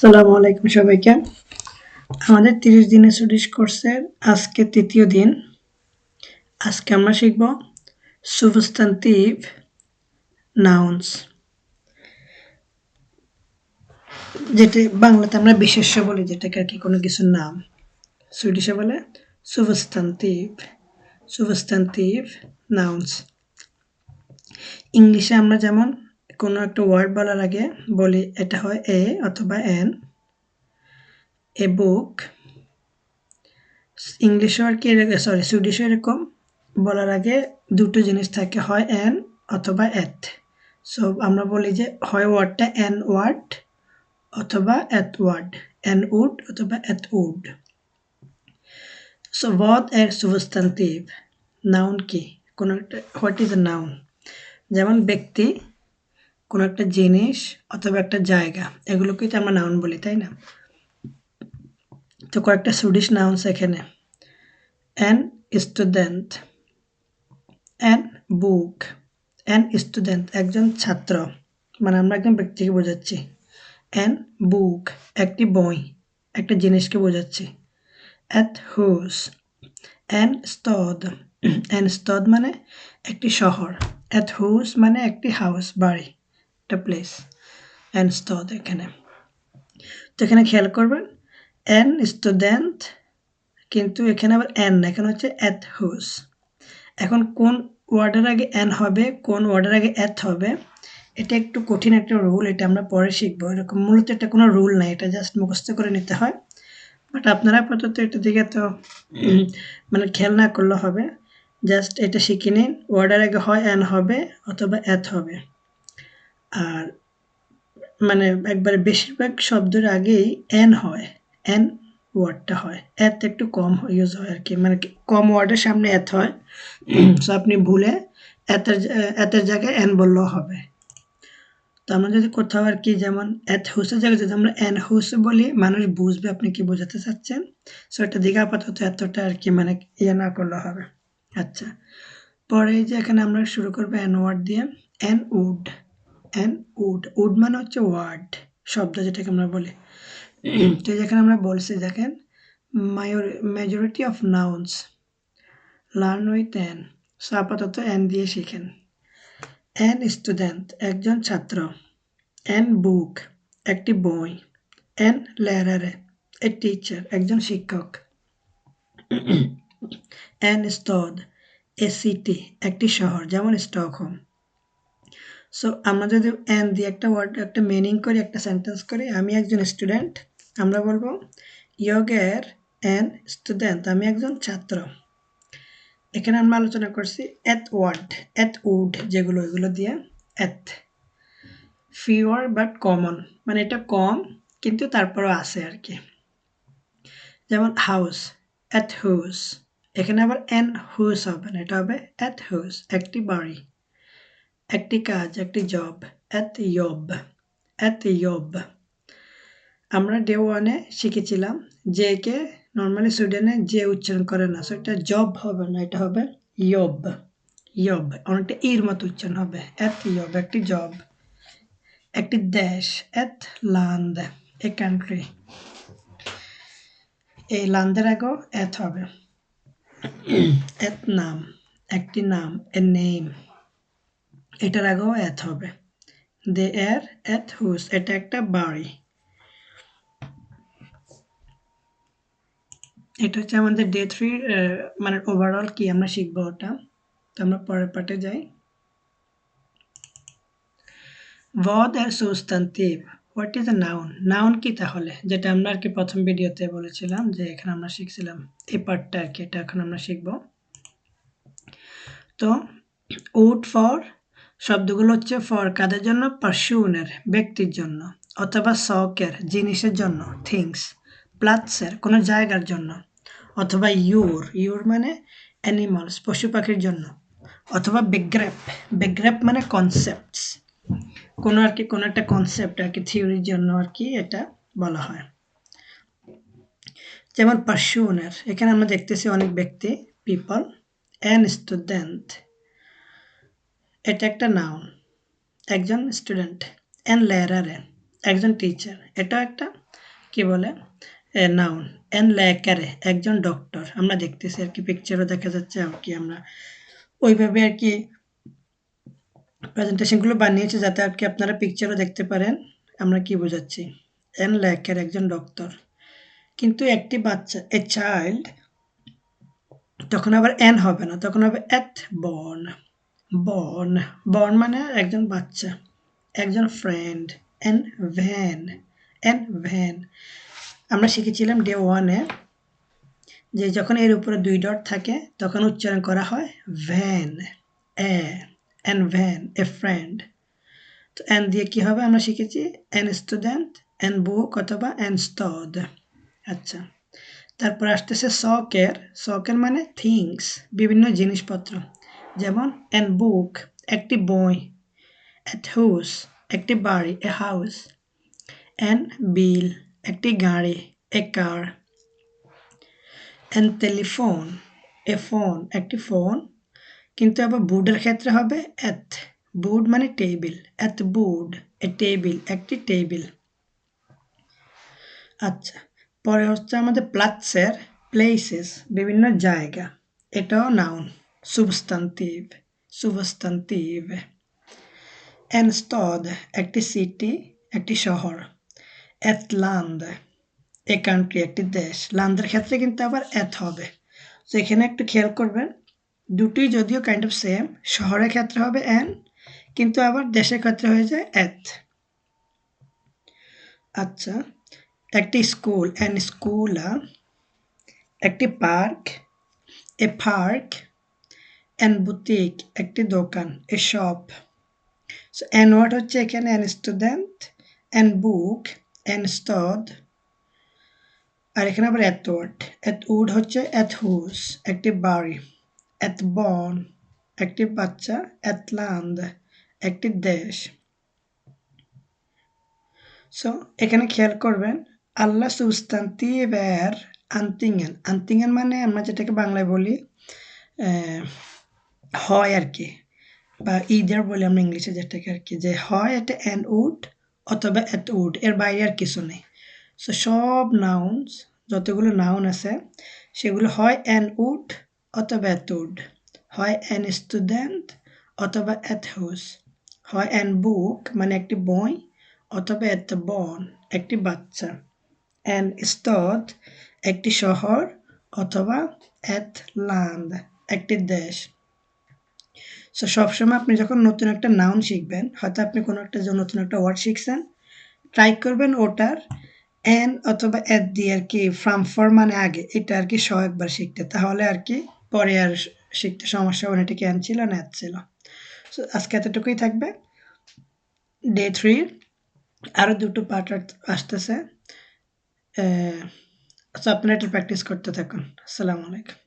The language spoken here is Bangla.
আসসালামু আলাইকুম সবাইকে। আমাদের তিরিশ দিনের সুইডিশ কোর্সের আজকে তৃতীয় দিন। আজকে আমরা শিখব সুবস্তান্তিভ নাউন্স যেটা বাংলাতে আমরা বিশেষ্য বলি, যেটাকে আর কি কোনো কিছুর নাম সুইডিশে বলে সুবস্তান্তিভ সুবস্তান্তিভ নাউন্স ইংলিশে আমরা যেমন কোনো একটা ওয়ার্ড বলার আগে বলি, এটা হয় এ অথবা এন। এ বুক ইংলিশও আর কি সরি সুইডিশও এরকম বলার আগে দুটো জিনিস থাকে, হয় এন অথবা এথ। সো আমরা বলি যে হয় ওয়ার্ডটা এন ওয়ার্ড অথবা এথ ওয়ার্ড, এন উড অথবা এথ would. So vad är substantiv noun কি? কোনো একটা হোয়াট ইজ এ নাউন যেমন ব্যক্তি কোনো একটা জিনিস অথবা একটা জায়গা এগুলোকেই তো আমরা নাউন বলি, তাই না? তো কয়েকটা সুডিশ নাউন্স এখানে। অ্যান স্টুডেন্ট অ্যান বুক অ্যান স্টুডেন্ট একজন ছাত্র। মানে আমরা একজন ব্যক্তিকে বোঝাচ্ছি। অ্যান বুক একটি বই, একটা জিনিসকে বোঝাচ্ছি। অ্যাট হুস অ্যান স্তদ অ্যান স্তদ মানে একটি শহর। অ্যাট হুস মানে একটি হাউস বাড়ি। একটা প্লেস অ্যান্ড স্তদ এখানে। তো এখানে খেয়াল করবেন অ্যান স্টুডেন্ট কিন্তু এখানে আবার অ্যান এখানে হচ্ছে অ্যাথ হুস এখন কোন ওয়ার্ডের আগে অ্যান হবে, কোন ওয়ার্ডের আগে অ্যাথ হবে, এটা একটু কঠিন একটা রুল এটা আমরা পরে শিখব। এরকম মূলত এটা কোনো রুল নাই এটা জাস্ট মুখস্থ করে নিতে হয়। বাট আপনারা আপাতত এটা দিকে তো মানে খেয়াল না করলে হবে। জাস্ট এটা শিখে নিন ওয়ার্ডের আগে হয় অ্যান হবে, অথবা অ্যাথ হবে। আর মানে একবারে বেশিরভাগ শব্দের আগেই এন হয় এন ওয়ার্ডটা হয়। এত একটু কম ইউজ হয় আর কি। মানে কম ওয়ার্ডের সামনে এত হয়। সো আপনি ভুলে এতের এতের জায়গায় এন বললেও হবে। তো আমরা যদি কোথাও আর কি যেমন এত হুসের জায়গায় যদি আমরা এন হুস বলি মানুষ বুঝবে আপনি কি বোঝাতে চাচ্ছেন। সো এটা দিকে আপাতত এতটা আর কি মানে ইয়ে না করলে হবে। আচ্ছা। পরে যে এখানে আমরা শুরু করব এন ওয়ার্ড দিয়ে। এন উড। অ্যান উড উড মানে হচ্ছে ওয়ার্ড শব্দ যেটাকে আমরা বলি। তো যেখানে আমরা বলছি দেখেন majority of nouns learn with an so আপাতত অ্যান দিয়ে শিখেন। অ্যান স্টুডেন্ট একজন ছাত্র। অ্যান বুক একটি বই। অ্যান ল্যারারে এ টিচার একজন শিক্ষক। অ্যান স্তদ এ সিটি একটি শহর যেমন স্টকহোম সো আমরা যদি এন দিয়ে একটা ওয়ার্ড একটা মিনিং করি, একটা সেন্টেন্স করি, আমি একজন স্টুডেন্ট আমরা বলব ইয়গের এন স্টুডেন্ট আমি একজন ছাত্র। এখানে আমরা আলোচনা করছি এত ওয়ার্ড এত উড যেগুলো এগুলো দিয়ে এত ফিওর বাট কমন মানে এটা কম, কিন্তু তারপরও আছে আর কি যেমন হাউস এত হুস এখানে আবার এন হুস হবে না, এটা হবে এত হুস একটি বাড়ি। একটি কাজ একটি জব এত ইয়ব এত ইয়ব আমরা ডে ওয়ানে শিখেছিলাম যে কে নর্মালি সুইডেনে যে উচ্চারণ করে না সো এটা জব হবে না এটা হবে ইয়ব ইয়ব অনেকটা ইর মতো উচ্চারণ হবে এত ইয়ব একটি জব একটি দেশ এত লান্দ এ কান্ট্রি এই লান্দের আগেও এত হবে। এত নাম একটি নাম এ নেম এটার আগেও এত হবে। দে এর এত হুস এটা একটা বাড়ি। এটা হচ্ছে আমাদের ডে থ্রি মানে ওভারঅল কি আমরা শিখব ওটা। তো আমরা পরের পার্টে যাই। ভদ আর সুস্তান্তিভ what is a noun noun কি তাহলে? যেটা আমরা আর কি প্রথম ভিডিওতে বলেছিলাম যে এখানে আমরা শিখছিলাম। এই পার্টটা আর কি, এটা এখন আমরা শিখব। তো উড ফর শব্দগুলো হচ্ছে ফর কাদের জন্য? পার্সুনের ব্যক্তির জন্য, অথবা শখের, জিনিসের জন্য থিংস প্লাটসের কোনো জায়গার জন্য, অথবা ইউর ইউর মানে অ্যানিমালস পশু পাখির জন্য, অথবা বেগ্রেপ বেগ্রেপ মানে কনসেপ্টস কোনো আর কি, কোনো একটা কনসেপ্ট আর কি থিওরির জন্য আর কি এটা বলা হয়। যেমন পার্সুনের এখানে আমরা দেখতেছি অনেক ব্যক্তি পিপল অ্যান্ড স্টুডেন্ট এটা একটা নাউন একজন স্টুডেন্ট অ্যান্ড লেয়ারারে একজন টিচার এটা একটা কি বলে নাউন এন ল্যাকারে একজন ডক্টর আমরা দেখতেছি আর কি পিকচারও দেখা যাচ্ছে আর কি আমরা। ওইভাবে আর কি প্রেজেন্টেশনগুলো বানিয়েছি যাতে আর কি আপনারা পিকচারও দেখতে পারেন, আমরা কি বোঝাচ্ছি? এন ল্যাকের একজন ডক্টর কিন্তু একটি বাচ্চা এ চাইল্ড তখন আবার এন হবে না, তখন হবে এট বর্ন বর্ন বর্ন মানে একজন বাচ্চা, একজন ফ্রেন্ড এন ভ্যান এন ভ্যান আমরা শিখেছিলাম ডে ওয়ানে যে যখন এর উপরে দুই ডট থাকে, তখন উচ্চারণ করা হয় ভ্যান এ এন ভ্যান এ ফ্রেন্ড তো এন দিয়ে কী হবে? আমরা শিখেছি এন স্টুডেন্ট এন বুক অথবা এন স্তদ আচ্ছা তারপর আসতেছে শখের শখের মানে থিংস বিভিন্ন জিনিসপত্র। যেমন এন বুক একটি বই অ্যাট হাউস একটি বাড়ি এ হাউস এন বিল একটি গাড়ি এ কার এন টেলিফোন এ ফোন একটি ফোন কিন্তু আবার বুডের ক্ষেত্রে হবে এত বুড মানে টেবিল এত বুড এ টেবিল একটি টেবিল আচ্ছা পরে হচ্ছে আমাদের প্লাৎসের প্লেসেস বিভিন্ন জায়গা, এটাও নাউন সুবস্তান্তিভ সুবস্তান্তিভ এন স্তদ একটি সিটি একটি শহর এত লান্দ এ কান্ট্রি একটি দেশ লান্দের ক্ষেত্রে কিন্তু আবার এত হবে তো এখানে একটু খেয়াল করবেন দুটি যদিও কাইন্ড অফ সেম শহরের ক্ষেত্রে হবে এন কিন্তু আবার দেশের ক্ষেত্রে হয়ে যায় এত আচ্ছা একটি স্কুল অ্যান স্কুলা একটি পার্ক এ পার্ক অ্যান বুটিক, একটি দোকান, এ শপ। সো অ্যান ওয়ার্ড হচ্ছে এখানে? অ্যান স্টুডেন্ট, অ্যান বুক, অ্যান স্তদ আর এখানে আবার এত ওয়ার্ড এত উড হচ্ছে এত হুস একটি বাড়ি। এত বন, একটি বাচ্চা। এত লান্দ একটি দেশ। সো এখানে খেয়াল করবেন, আল্লাহ সুস্তান্তিভের আন্তিঙেন আন্তিঙেন মানে আমরা যেটাকে বাংলায় বলি হয় আর কি। বা ইদার বলি আমরা ইংলিশে যেটাকে আর কি, যে হয় এটা অ্যান উড অথবা এত উড এর বাইরে আর কিছু নেই। সো সব নাউন্স যতগুলো নাউন আছে, সেগুলো হয় অ্যান উড অথবা এত উড হয় অ্যান স্টুডেন্ট অথবা এত হাউস হয় অ্যান বুক মানে একটি বই, অথবা এত বন একটি বাচ্চা। অ্যান স্তদ একটি শহর অথবা এত লান্ড একটি দেশ। সো সবসময় আপনি যখন নতুন একটা নাউন শিখবেন, হয়তো আপনি কোনো একটা যে নতুন একটা ওয়ার্ড শিখছেন ট্রাই করবেন ওটার এন অথবা এত দিয়ে আর কি ফ্রাম ফর মানে আগে, এটা আর কি স একবার শিখতে। তাহলে আর কি পরে আর শিখতে সমস্যা হবে এটা কি এন ছিল না এত ছিল। সো আজকে এতটুকুই থাকবে। ডে থ্রি আরও দুটো পার্ট আসতেছে। সো আপনারা এটা প্র্যাকটিস করতে থাকুন। আসসালামু আলাইকুম।